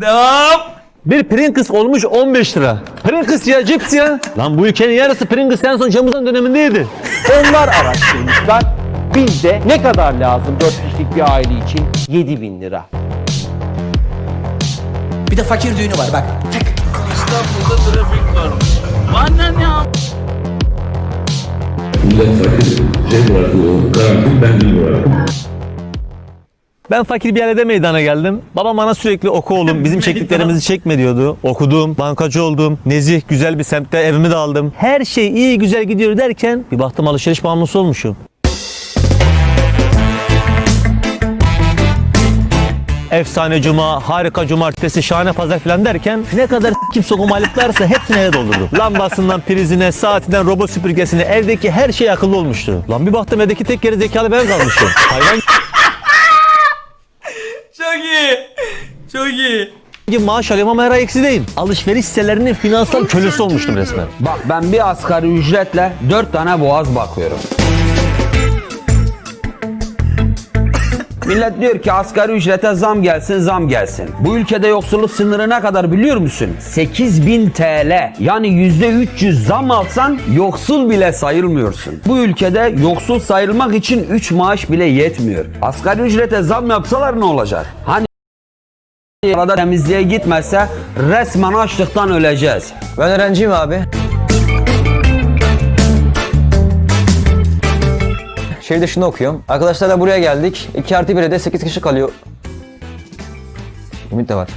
Devam. Bir Pringles olmuş 15 lira. Pringles ya cips ya. Lan bu ülkenin yarısı Pringles en son Camuzan dönemindeydi. Onlar araştırmışlar. Bizde ne kadar lazım 4 kişilik bir aile için? 7000 lira. Bir de fakir düğünü var bak. Tek. İstanbul'da trafik varmış. Bana ne? Millet fakir şey bıraktı o karantin ben bıraktım. Ben fakir bir ailede meydana geldim. Babam bana sürekli oku oğlum bizim çektiklerimizi çekme diyordu. Okudum, bankacı oldum. Nezih güzel bir semtte evimi de aldım. Her şey iyi güzel gidiyor derken bir baktım alışveriş bağımlısı olmuşum. Efsane cuma, harika cumartesi, şahane pazar falan derken ne kadar kim sokum aletlerse hepsini eve doldurdum. Lambasından prizine, saatinden robot süpürgesine evdeki her şey akıllı olmuştu. Lan bir baktım evdeki tek geri zekalı ben kalmışım. Hayvan Çok iyi. Çok iyi. maaş alıyorum ama her ay eksideyim. Alışveriş sitelerinin finansal kölesi olmuştum resmen. Bak ben bir asgari ücretle 4 tane boğaz bakıyorum. Millet diyor ki asgari ücrete zam gelsin zam gelsin. Bu ülkede yoksulluk sınırı ne kadar biliyor musun? 8000 TL. Yani %300 zam alsan yoksul bile sayılmıyorsun. Bu ülkede yoksul sayılmak için 3 maaş bile yetmiyor. Asgari ücrete zam yapsalar ne olacak? Hani arada temizliğe gitmezse resmen açlıktan öleceğiz. Ben öğrenciyim abi. Şehir dışında okuyorum. Arkadaşlarla buraya geldik. 2 artı 1'e de 8 kişi kalıyor. Ümit de var.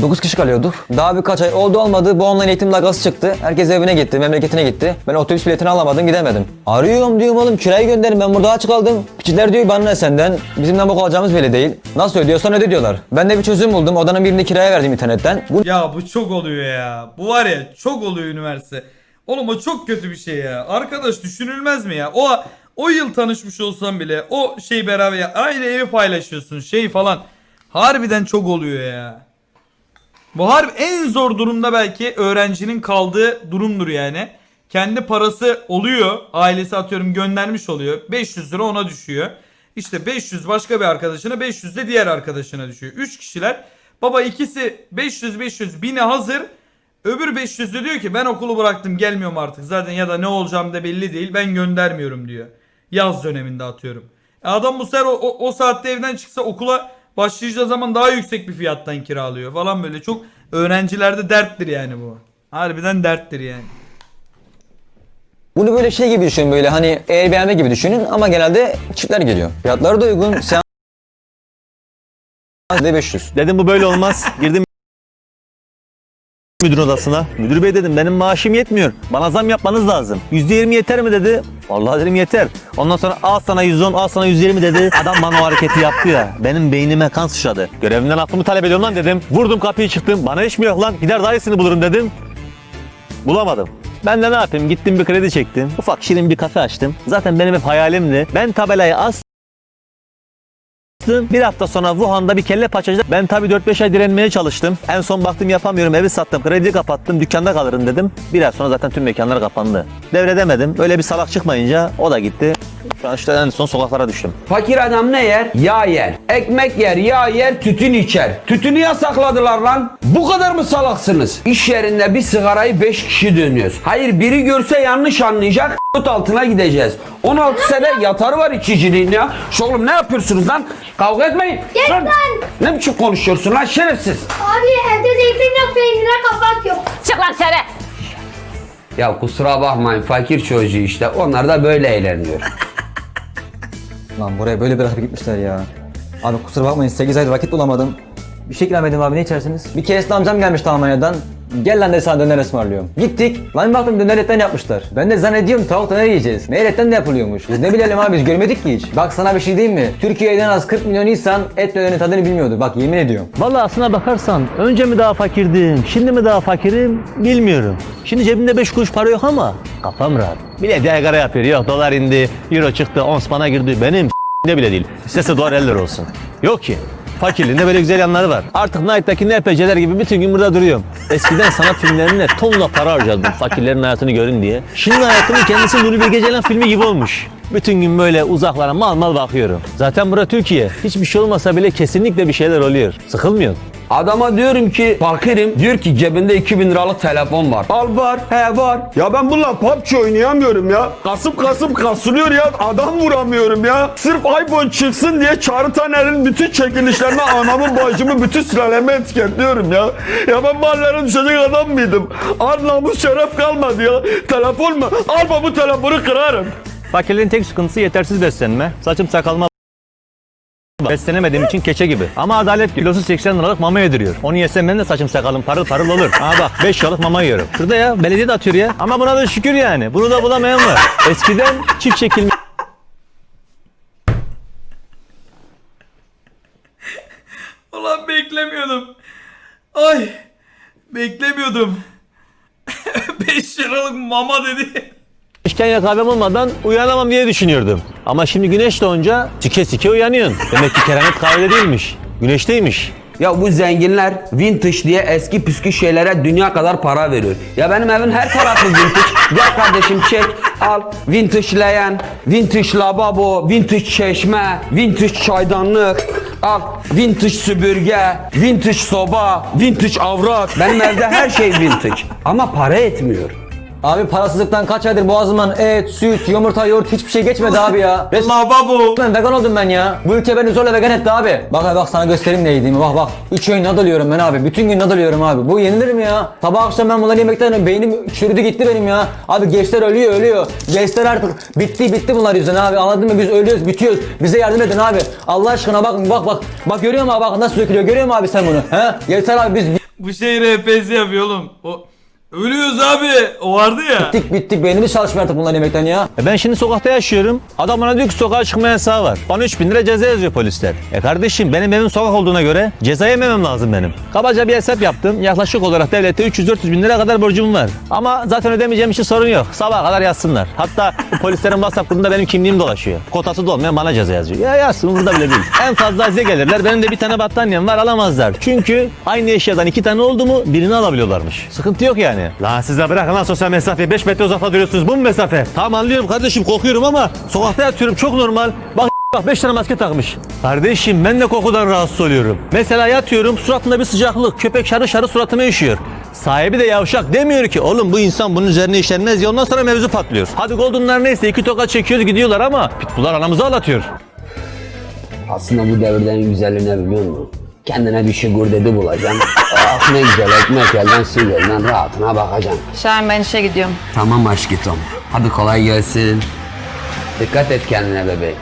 9 kişi kalıyorduk. Daha birkaç ay oldu olmadı bu online eğitim dalgası çıktı. Herkes evine gitti, memleketine gitti. Ben otobüs biletini alamadım, gidemedim. Arıyorum diyorum oğlum kirayı gönderin ben burada aç kaldım. Piçiler diyor bana ne senden? Bizim ne bok alacağımız belli değil. Nasıl ödüyorsan öde diyorlar. Ben de bir çözüm buldum. Odanın birini kiraya verdim internetten. Bu Ya bu çok oluyor ya. Bu var ya çok oluyor üniversite. Oğlum o çok kötü bir şey ya. Arkadaş düşünülmez mi ya? O o yıl tanışmış olsan bile o şey beraber aynı evi paylaşıyorsun şey falan. Harbiden çok oluyor ya. Bu harbi en zor durumda belki öğrencinin kaldığı durumdur yani. Kendi parası oluyor. Ailesi atıyorum göndermiş oluyor. 500 lira ona düşüyor. İşte 500 başka bir arkadaşına 500 de diğer arkadaşına düşüyor. 3 kişiler. Baba ikisi 500 500 bine hazır. Öbür 500 de diyor ki ben okulu bıraktım gelmiyorum artık zaten ya da ne olacağım da belli değil ben göndermiyorum diyor. Yaz döneminde atıyorum. E Adam bu sefer o, o, o saatte evden çıksa okula başlayacağı zaman daha yüksek bir fiyattan kiralıyor falan böyle çok öğrencilerde derttir yani bu. Harbiden derttir yani. Bunu böyle şey gibi düşünün böyle hani Airbnb gibi düşünün ama genelde çiftler geliyor. Fiyatları da uygun. De 500. Dedim bu böyle olmaz. Girdim müdür odasına. Müdür bey dedim benim maaşım yetmiyor. Bana zam yapmanız lazım. %20 yeter mi dedi. Vallahi dedim yeter. Ondan sonra al sana 110 al sana 120 dedi. Adam bana o hareketi yaptı ya. Benim beynime kan sıçradı. Görevimden aklımı talep ediyorum lan dedim. Vurdum kapıyı çıktım. Bana iş mi yok lan? Gider daha iyisini bulurum dedim. Bulamadım. Ben de ne yapayım? Gittim bir kredi çektim. Ufak şirin bir kafe açtım. Zaten benim hep hayalimdi. Ben tabelayı as bir hafta sonra Wuhan'da bir kelle paçacıda ben tabii 4-5 ay direnmeye çalıştım. En son baktım yapamıyorum evi sattım kredi kapattım dükkanda kalırım dedim. Bir sonra zaten tüm mekanlar kapandı. Devredemedim öyle bir salak çıkmayınca o da gitti. Şu an işte en son sokaklara düştüm. Fakir adam ne yer? Yağ yer. Ekmek yer, yağ yer, tütün içer. Tütünü yasakladılar lan. Bu kadar mı salaksınız? İş yerinde bir sigarayı 5 kişi dönüyoruz. Hayır biri görse yanlış anlayacak. Tut altına gideceğiz. 16 sene yatarı var içiciliğin ya. Şu oğlum ne yapıyorsunuz lan? Kavga etmeyin. Gel Lan, lan. Ne biçim konuşuyorsun lan şerefsiz? Abi evde zeytin yok peynire kapak yok. Çık lan sene. Ya kusura bakmayın fakir çocuğu işte. Onlar da böyle eğleniyor. Lan buraya böyle bırakıp gitmişler ya. Abi kusura bakmayın 8 aydır vakit bulamadım. Bir şey ikram edeyim abi ne içersiniz? Bir keresinde amcam gelmişti Almanya'dan. Gel lan dedi sana döner ısmarlıyorum. Gittik. Lan bir baktım döner etten yapmışlar. Ben de zannediyorum tavuk döner yiyeceğiz. Meğer etten de yapılıyormuş. Biz ne bilelim abi biz görmedik ki hiç. Bak sana bir şey diyeyim mi? Türkiye'den az 40 milyon insan et dönerin tadını bilmiyordu. Bak yemin ediyorum. Vallahi aslına bakarsan önce mi daha fakirdim, şimdi mi daha fakirim bilmiyorum. Şimdi cebimde 5 kuruş para yok ama kafam rahat. Bile yaygara yapıyor. Yok dolar indi, euro çıktı, ons bana girdi. Benim ne bile değil. İstese dolar 50 lira olsun. Yok ki. Fakirliğin de böyle güzel yanları var. Artık Night'taki NPC'ler gibi bütün gün burada duruyorum. Eskiden sanat filmlerine tonla para harcadım fakirlerin hayatını görün diye. Şimdi hayatımın kendisi Nuri Bilge Ceylan filmi gibi olmuş. Bütün gün böyle uzaklara mal mal bakıyorum. Zaten bura Türkiye. Hiçbir şey olmasa bile kesinlikle bir şeyler oluyor. Sıkılmıyorsun. Adama diyorum ki fakirim. Diyor ki cebinde 2000 liralık telefon var. Al var. He var. Ya ben bununla PUBG oynayamıyorum ya. Kasıp kasıp kasılıyor ya. Adam vuramıyorum ya. Sırf iPhone çıksın diye Çağrı Taner'in bütün çekilişlerine anamı bacımı bütün sülalemi etiketliyorum ya. Ya ben mahallere düşecek adam mıydım? Ar namus şeref kalmadı ya. Telefon mu? Al bu telefonu kırarım. Fakirliğin tek sıkıntısı yetersiz beslenme. Saçım sakalıma Beslenemediğim için keçe gibi. Ama adalet kilosu 80 liralık mama yediriyor. Onu yesem ben de saçım sakalım parıl parıl olur. Aa bak 5 liralık mama yiyorum. Şurada ya belediye de atıyor ya. Ama buna da şükür yani. Bunu da bulamayan var. Eskiden çift çekilme Ulan beklemiyordum. Ay beklemiyordum. 5 liralık mama dedi. İşkence kahvem olmadan uyanamam diye düşünüyordum. Ama şimdi güneş doğunca sike sike uyanıyorsun. Demek ki keramet kahvede değilmiş. Güneşteymiş. Ya bu zenginler vintage diye eski püskü şeylere dünya kadar para veriyor. Ya benim evin her tarafı vintage. Gel kardeşim çek al. Vintage leğen, vintage lavabo, vintage çeşme, vintage çaydanlık. Al vintage süpürge, vintage soba, vintage avrat. Benim evde her şey vintage. Ama para etmiyor. Abi parasızlıktan kaç aydır boğazımdan et, süt, yumurta, yoğurt hiçbir şey geçmedi abi ya. Resmen Lavabo. vegan oldum ben ya. Bu ülke beni zorla vegan etti abi. Bak abi bak sana göstereyim ne yediğimi. Bak bak. Üç öğün nadal yiyorum ben abi. Bütün gün nadal yiyorum abi. Bu yenilir mi ya? Sabah akşam ben bunları yemekten beynim çürüdü gitti benim ya. Abi gençler ölüyor ölüyor. Gençler artık bitti bitti bunlar yüzünden abi. Anladın mı? Biz ölüyoruz bitiyoruz. Bize yardım edin abi. Allah aşkına bak bak bak. Bak görüyor musun abi bak nasıl dökülüyor. Görüyor musun abi sen bunu? He? Yeter abi biz Bu şey RPS yapıyor oğlum. O Ölüyoruz abi. O vardı ya. bittik bittik. Beynimiz çalışmıyor artık bunları yemekten ya. E ben şimdi sokakta yaşıyorum. Adam bana diyor ki sokağa çıkma yasağı var. Bana 3000 lira ceza yazıyor polisler. E kardeşim benim evim sokak olduğuna göre ceza yememem lazım benim. Kabaca bir hesap yaptım. Yaklaşık olarak devlette 300-400 bin lira kadar borcum var. Ama zaten ödemeyeceğim için sorun yok. Sabaha kadar yazsınlar. Hatta polislerin WhatsApp grubunda benim kimliğim dolaşıyor. Kotası da olmayan bana ceza yazıyor. Ya yazsın umurda bile değil. En fazla size gelirler. Benim de bir tane battaniyem var alamazlar. Çünkü aynı eşyadan iki tane oldu mu birini alabiliyorlarmış. Sıkıntı yok yani. La size bırakın lan sosyal mesafeyi. 5 metre uzakta duruyorsunuz. Bu mu mesafe? Tamam anlıyorum kardeşim kokuyorum ama sokakta yatıyorum çok normal. Bak Bak 5 tane maske takmış. Kardeşim ben de kokudan rahatsız oluyorum. Mesela yatıyorum suratında bir sıcaklık. Köpek şarı şarı suratıma üşüyor. Sahibi de yavşak demiyor ki oğlum bu insan bunun üzerine işlenmez ya ondan sonra mevzu patlıyor. Hadi Golden'lar neyse iki tokat çekiyoruz gidiyorlar ama Pitbull'lar anamızı ağlatıyor. Aslında bu devirde en güzeli ne biliyor musun? Kendine bir şey gurdedi bulacaksın. ah ne güzel ekmek elden su gölden rahatına bakacaksın. Şahin ben işe gidiyorum. Tamam aşkım. Hadi kolay gelsin. Dikkat et kendine bebeğim.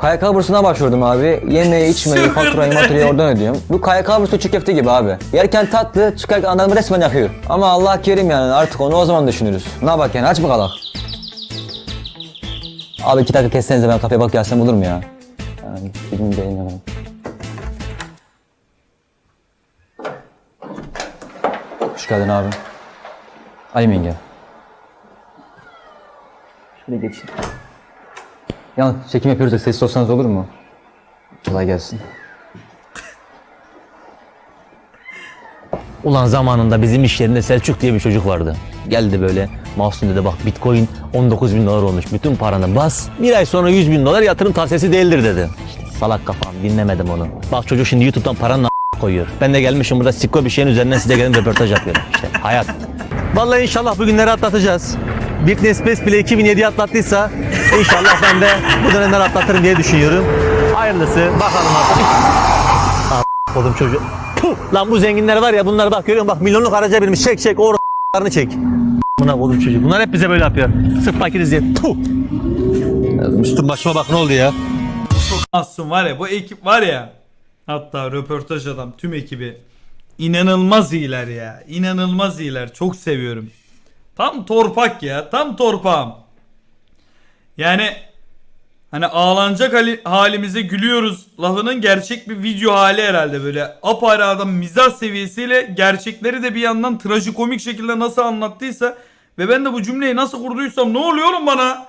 KYK bursuna başvurdum abi. Yemeği, içmeyi, faturayı, dedi. maturayı oradan ödüyorum. Bu KYK bursu çiğ köfte gibi abi. Yerken tatlı, çıkarken adamı resmen yakıyor. Ama Allah kerim yani artık onu o zaman düşünürüz. Ne bak yani aç mı kalak? Abi iki dakika kessenize ben kafeye bak gelsem olur mu ya? Yani beyin Hoş geldin abi. Ay yenge. Şöyle geçin. Yalnız çekim yapıyoruz da sessiz olsanız olur mu? Kolay gelsin. Ulan zamanında bizim iş yerinde Selçuk diye bir çocuk vardı. Geldi böyle Mahsun dedi bak bitcoin 19 bin dolar olmuş bütün paranı bas. Bir ay sonra 100 bin dolar yatırım tavsiyesi değildir dedi. İşte salak kafam dinlemedim onu. Bak çocuk şimdi YouTube'dan paranın a- koyuyor. Ben de gelmişim burada sikko bir şeyin üzerinden size gelin röportaj yapıyorum. İşte hayat. Vallahi inşallah bu günleri atlatacağız. Britney Spears bile 2007'yi atlattıysa inşallah ben de bu dönemleri atlatırım diye düşünüyorum. Hayırlısı bakalım artık. Oğlum çocuğu. Puh! Lan bu zenginler var ya bunlar bak görüyor? Bak milyonluk araca binmiş. Çek çek o çek. Buna oğlum çocuğu. Bunlar hep bize böyle yapıyor. Sırf fakiriz diye. Puh! Üstüm başıma bak ne oldu ya? Mahsun var ya bu ekip var ya. Hatta röportaj adam tüm ekibi. inanılmaz iyiler ya. İnanılmaz iyiler. Çok seviyorum. Tam torpak ya. Tam torpağım. Yani hani ağlanacak hali, halimize gülüyoruz lafının gerçek bir video hali herhalde böyle apayrı adam mizah seviyesiyle gerçekleri de bir yandan trajikomik şekilde nasıl anlattıysa ve ben de bu cümleyi nasıl kurduysam ne oluyor oğlum bana?